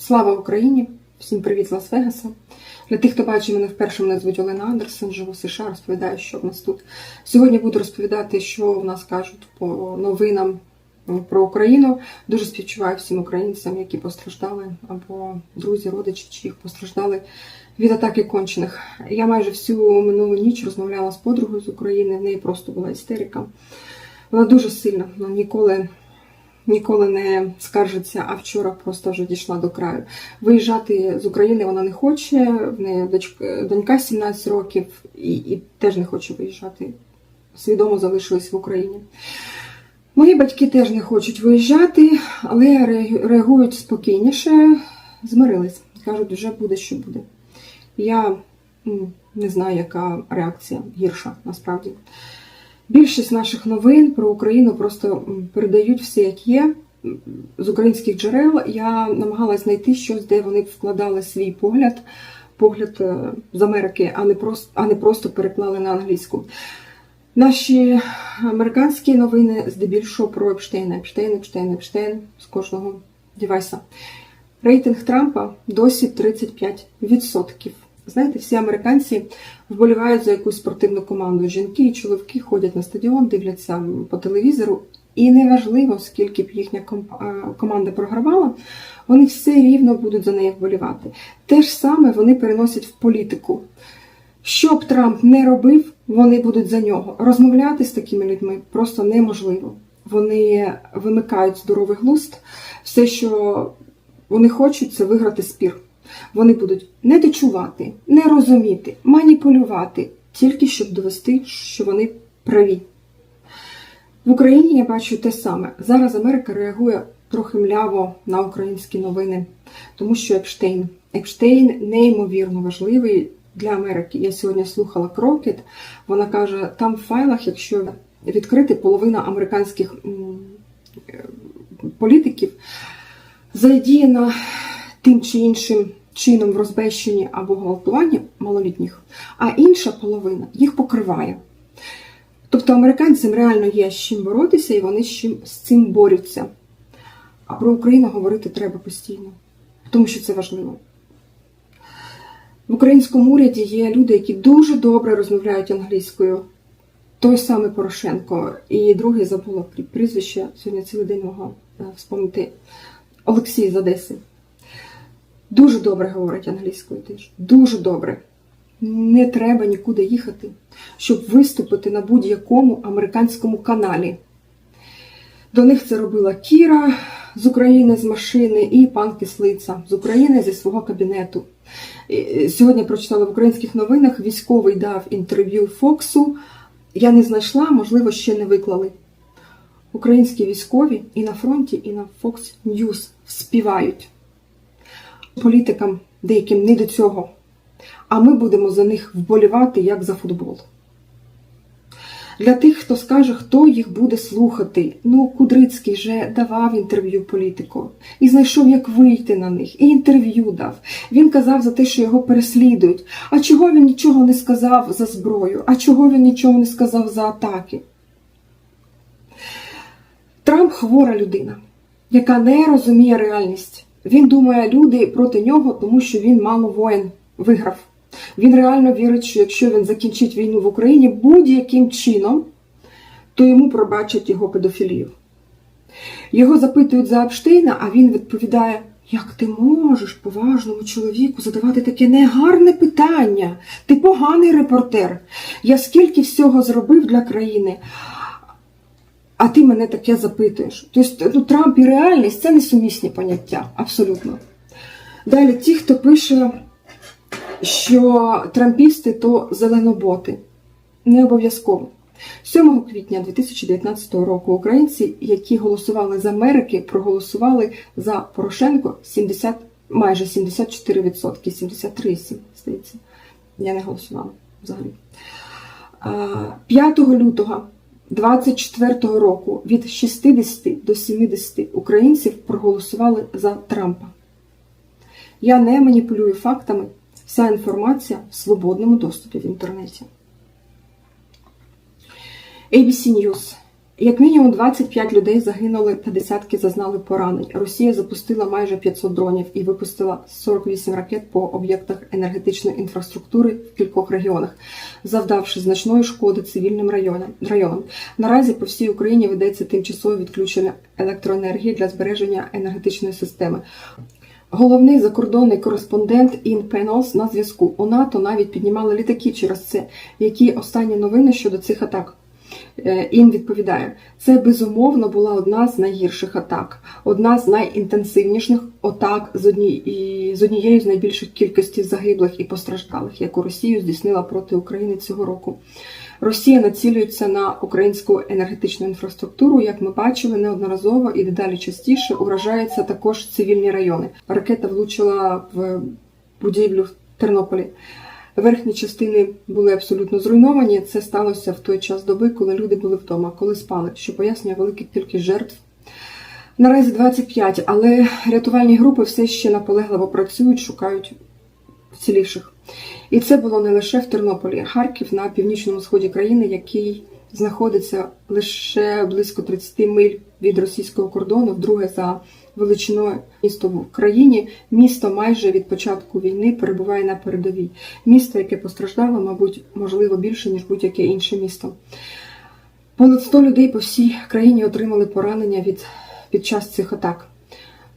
Слава Україні! Всім привіт з Лас-Вегаса. Для тих, хто бачить мене вперше, мене звуть Олена Андерсен, живу в США, розповідаю, що в нас тут. Сьогодні буду розповідати, що в нас кажуть по новинам про Україну. Дуже співчуваю всім українцям, які постраждали, або друзі, родичі, чи їх постраждали від атаки кончених. Я майже всю минулу ніч розмовляла з подругою з України, в неї просто була істерика. Вона дуже сильна, ніколи ніколи не скаржиться, а вчора просто вже дійшла до краю. Виїжджати з України вона не хоче, в неї дочка, донька 17 років і, і теж не хоче виїжджати. Свідомо залишилась в Україні. Мої батьки теж не хочуть виїжджати, але реагують спокійніше, змирились. Кажуть, вже буде, що буде. Я не знаю, яка реакція гірша насправді. Більшість наших новин про Україну просто передають все, як є. З українських джерел я намагалась знайти щось, де вони вкладали свій погляд, погляд е, з Америки, а не просто, а не просто переклали на англійську. Наші американські новини здебільшого про Епштейна. Епштейн, Епштейн, Епштейн з кожного девайса. Рейтинг Трампа досі 35%. Знаєте, всі американці вболівають за якусь спортивну команду. Жінки і чоловіки ходять на стадіон, дивляться по телевізору, і неважливо, скільки б їхня команда програвала, вони все рівно будуть за неї вболівати. Те ж саме вони переносять в політику. Що б Трамп не робив, вони будуть за нього. Розмовляти з такими людьми просто неможливо. Вони вимикають здоровий глузд. Все, що вони хочуть, це виграти спір. Вони будуть не дочувати, не розуміти, маніпулювати, тільки щоб довести, що вони праві. В Україні я бачу те саме. Зараз Америка реагує трохи мляво на українські новини, тому що Епштейн. Епштейн неймовірно важливий для Америки. Я сьогодні слухала Крокет. Вона каже, там в файлах, якщо відкрити половина американських е, політиків, задіяна тим чи іншим чином в розбещенні або гвалтуванні малолітніх, а інша половина їх покриває. Тобто американцям реально є з чим боротися, і вони з чим з цим борються. А про Україну говорити треба постійно, тому що це важливо. В українському уряді є люди, які дуже добре розмовляють англійською. Той самий Порошенко, і другий забула прізвище, сьогодні цілий день могла е, вспомнити Олексій з Одеси. Дуже добре говорить англійською теж. Дуже добре. Не треба нікуди їхати, щоб виступити на будь-якому американському каналі. До них це робила Кіра з України з машини і пан Кислиця з України зі свого кабінету. І Сьогодні прочитала в українських новинах, військовий дав інтерв'ю Фоксу. Я не знайшла, можливо, ще не виклали. Українські військові і на фронті, і на Fox News співають політикам деяким не до цього. А ми будемо за них вболівати, як за футбол. Для тих, хто скаже, хто їх буде слухати. Ну, Кудрицький же давав інтерв'ю політику і знайшов, як вийти на них, і інтерв'ю дав. Він казав за те, що його переслідують. А чого він нічого не сказав за зброю? А чого він нічого не сказав за атаки? Трамп хвора людина, яка не розуміє реальність. Він думає, люди проти нього, тому що він мало воїн виграв. Він реально вірить, що якщо він закінчить війну в Україні будь-яким чином, то йому пробачать його педофілію. Його запитують за Епштейна, а він відповідає: як ти можеш поважному чоловіку задавати таке негарне питання? Ти поганий репортер. Я скільки всього зробив для країни, а ти мене таке запитуєш. Тобто ну, Трамп і реальність це несумісні поняття, абсолютно. Далі, ті, хто пише, що трампісти то зеленоботи. Не обов'язково. 7 квітня 2019 року українці, які голосували за Америки, проголосували за Порошенко 70, майже 74%, 73, здається. Я не голосувала взагалі. 5 лютого 24 року від 60 до 70 українців проголосували за Трампа. Я не маніпулюю фактами. Вся інформація в свободному доступі в інтернеті. ABC News. Як мінімум 25 людей загинули та десятки зазнали поранень. Росія запустила майже 500 дронів і випустила 48 ракет по об'єктах енергетичної інфраструктури в кількох регіонах, завдавши значної шкоди цивільним районам. Наразі по всій Україні ведеться тимчасове відключення електроенергії для збереження енергетичної системи. Головний закордонний кореспондент Ін Пенос на зв'язку. У НАТО навіть піднімали літаки через це. Які останні новини щодо цих атак? Е, Ін відповідає: це безумовно була одна з найгірших атак, одна з найінтенсивніших атак з, одні... з однією з найбільших кількості загиблих і постраждалих, яку Росію здійснила проти України цього року. Росія націлюється на українську енергетичну інфраструктуру, як ми бачили неодноразово і дедалі частіше уражаються також цивільні райони. Ракета влучила в будівлю в Тернополі. Верхні частини були абсолютно зруйновані. Це сталося в той час доби, коли люди були вдома, коли спали, що пояснює велику кількість жертв. Наразі 25, але рятувальні групи все ще наполегливо працюють, шукають вцілівших. І це було не лише в Тернополі, Харків на північному сході країни, який знаходиться лише близько 30 миль від російського кордону, вдруге за величиною місто в країні. Місто майже від початку війни перебуває на передовій. Місто, яке постраждало, мабуть, можливо більше ніж будь-яке інше місто. Понад 100 людей по всій країні отримали поранення від під час цих атак.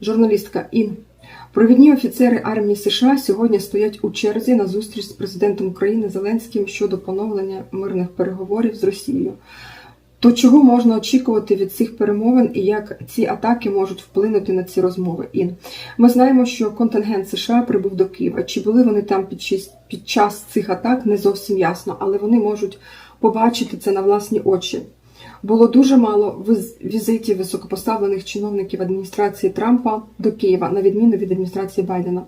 Журналістка Ін. Провідні офіцери армії США сьогодні стоять у черзі на зустріч з президентом України Зеленським щодо поновлення мирних переговорів з Росією. То чого можна очікувати від цих перемовин і як ці атаки можуть вплинути на ці розмови? Ін ми знаємо, що контингент США прибув до Києва. Чи були вони там під час, під час цих атак, не зовсім ясно, але вони можуть побачити це на власні очі. Було дуже мало віз- візитів високопоставлених чиновників адміністрації Трампа до Києва, на відміну від адміністрації Байдена.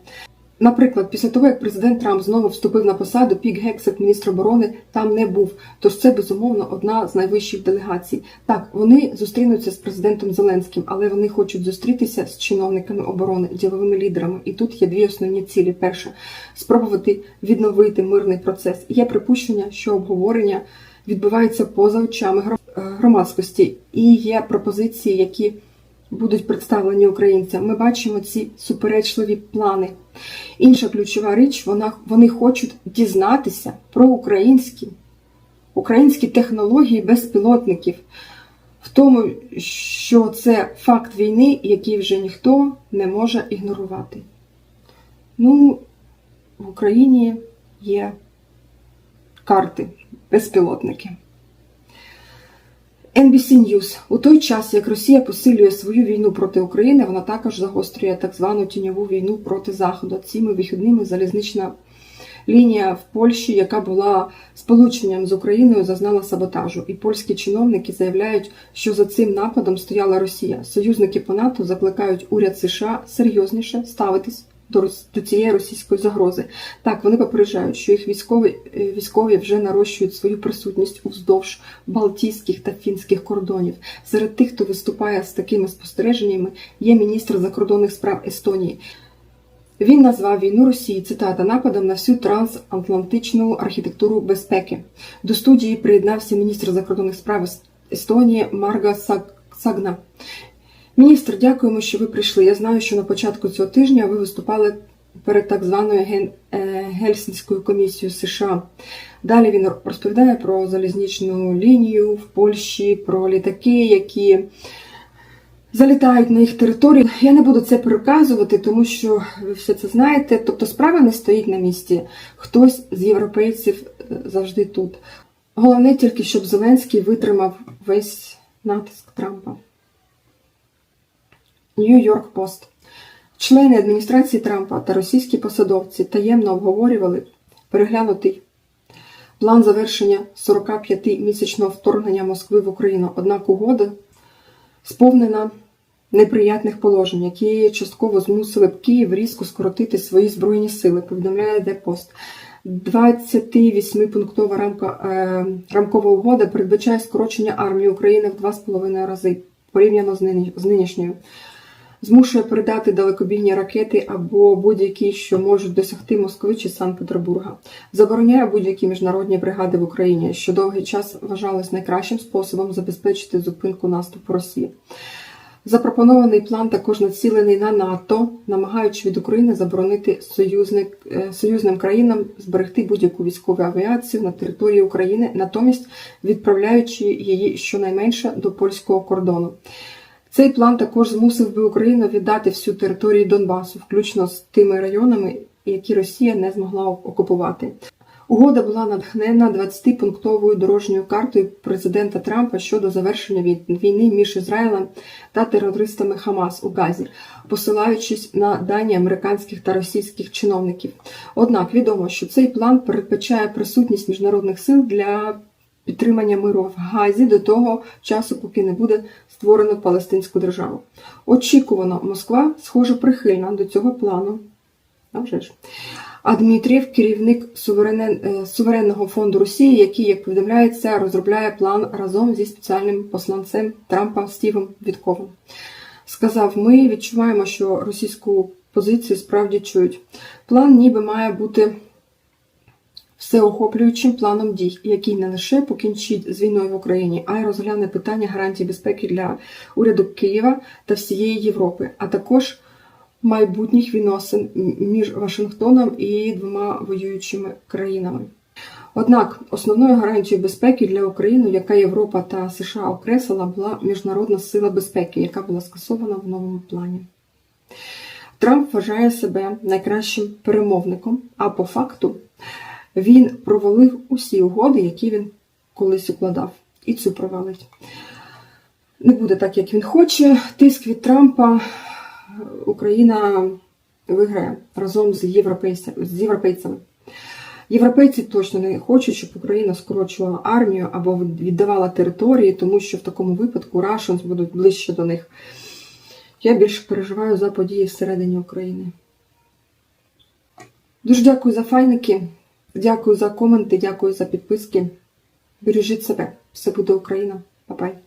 Наприклад, після того, як президент Трамп знову вступив на посаду, Пік Гексет, міністр оборони, там не був. Тож це безумовно одна з найвищих делегацій. Так, вони зустрінуться з президентом Зеленським, але вони хочуть зустрітися з чиновниками оборони, діловими лідерами. І тут є дві основні цілі: перше спробувати відновити мирний процес. Є припущення, що обговорення відбувається поза очами е, громадськості, і є пропозиції, які будуть представлені українцям. Ми бачимо ці суперечливі плани. Інша ключова річ, вона, вони хочуть дізнатися про українські, українські технології безпілотників, в тому, що це факт війни, який вже ніхто не може ігнорувати. Ну, в Україні є карти, безпілотники. NBC News. У той час, як Росія посилює свою війну проти України, вона також загострює так звану тіньову війну проти Заходу. Цими вихідними залізнична лінія в Польщі, яка була сполученням з Україною, зазнала саботажу. І польські чиновники заявляють, що за цим нападом стояла Росія. Союзники по НАТО закликають уряд США серйозніше ставитись до, до цієї російської загрози. Так, вони попереджають, що їх військові, е, військові вже нарощують свою присутність уздовж Балтійських та фінських кордонів. Серед тих, хто виступає з такими спостереженнями, є міністр закордонних справ Естонії. Він назвав війну Росії цитата нападом на всю трансатлантичну архітектуру безпеки. До студії приєднався міністр закордонних справ Естонії Марга Саг- Сагна. Міністр, дякуємо, що ви прийшли. Я знаю, що на початку цього тижня ви виступали перед так званою е, Гельсінською комісією США. Далі він розповідає про залізничну лінію в Польщі, про літаки, які залітають на їх територію. Я не буду це переказувати, тому що ви все це знаєте. Тобто справа не стоїть на місці. Хтось з європейців е, завжди тут. Головне тільки, щоб Зеленський витримав весь натиск Трампа. Нью-Йорк Пост. Члени адміністрації Трампа та російські посадовці таємно обговорювали переглянутий план завершення 45-місячного вторгнення Москви в Україну. Однак угода сповнена неприятних положень, які частково змусили б Київ різко скоротити свої збройні сили, повідомляє Депост. 28-пунктова рамка, е, рамкова угода передбачає скорочення армії України в 2,5 рази порівняно з, нині, з нинішньою. Змушує передати далекобійні ракети або будь-які, що можуть досягти Москви чи Санкт-Петербурга, забороняє будь-які міжнародні бригади в Україні, що довгий час вважалось найкращим способом забезпечити зупинку наступу Росії. Запропонований план також націлений на НАТО, намагаючи від України заборонити союзник, е, союзним країнам зберегти будь-яку військову авіацію на території України, натомість відправляючи її щонайменше до польського кордону. Цей план також змусив би Україну віддати всю територію Донбасу, включно з тими районами, які Росія не змогла окупувати. Угода була натхнена 20-пунктовою дорожньою картою президента Трампа щодо завершення вій- війни між Ізраїлем та терористами Хамас у Газі, посилаючись на дані американських та російських чиновників. Однак відомо, що цей план передбачає присутність міжнародних сил для підтримання миру в Газі до того часу, поки не буде створено Палестинську державу. Очікувано, Москва, схоже, прихильна до цього плану. А вже ж. А Дмитрієв, керівник е, суверенного фонду Росії, який, як повідомляється, розробляє план разом зі спеціальним посланцем Трампа Стівом Вітковим. Сказав: ми відчуваємо, що російську позицію справді чують. План ніби має бути всеохоплюючим планом дій, який не лише покінчить з війною в Україні, а й розгляне питання гарантій безпеки для уряду Києва та всієї Європи, а також майбутніх відносин між Вашингтоном і двома воюючими країнами. Однак основною гарантією безпеки для України, яка Європа та США окреслила, була міжнародна сила безпеки, яка була скасована в новому плані. Трамп вважає себе найкращим перемовником, а по факту він провалив усі угоди, які він колись укладав, і цю провалить. Не буде так, як він хоче. Тиск від Трампа Україна виграє разом з, європейця- з європейцями. Європейці точно не хочуть, щоб Україна скорочувала армію або віддавала території, тому що в такому випадку Рашенс будуть ближче до них. Я більше переживаю за події всередині України. Дуже дякую за файники, дякую за коменти, дякую за підписки. Бережіть себе. Все буде Україна. Па-пай.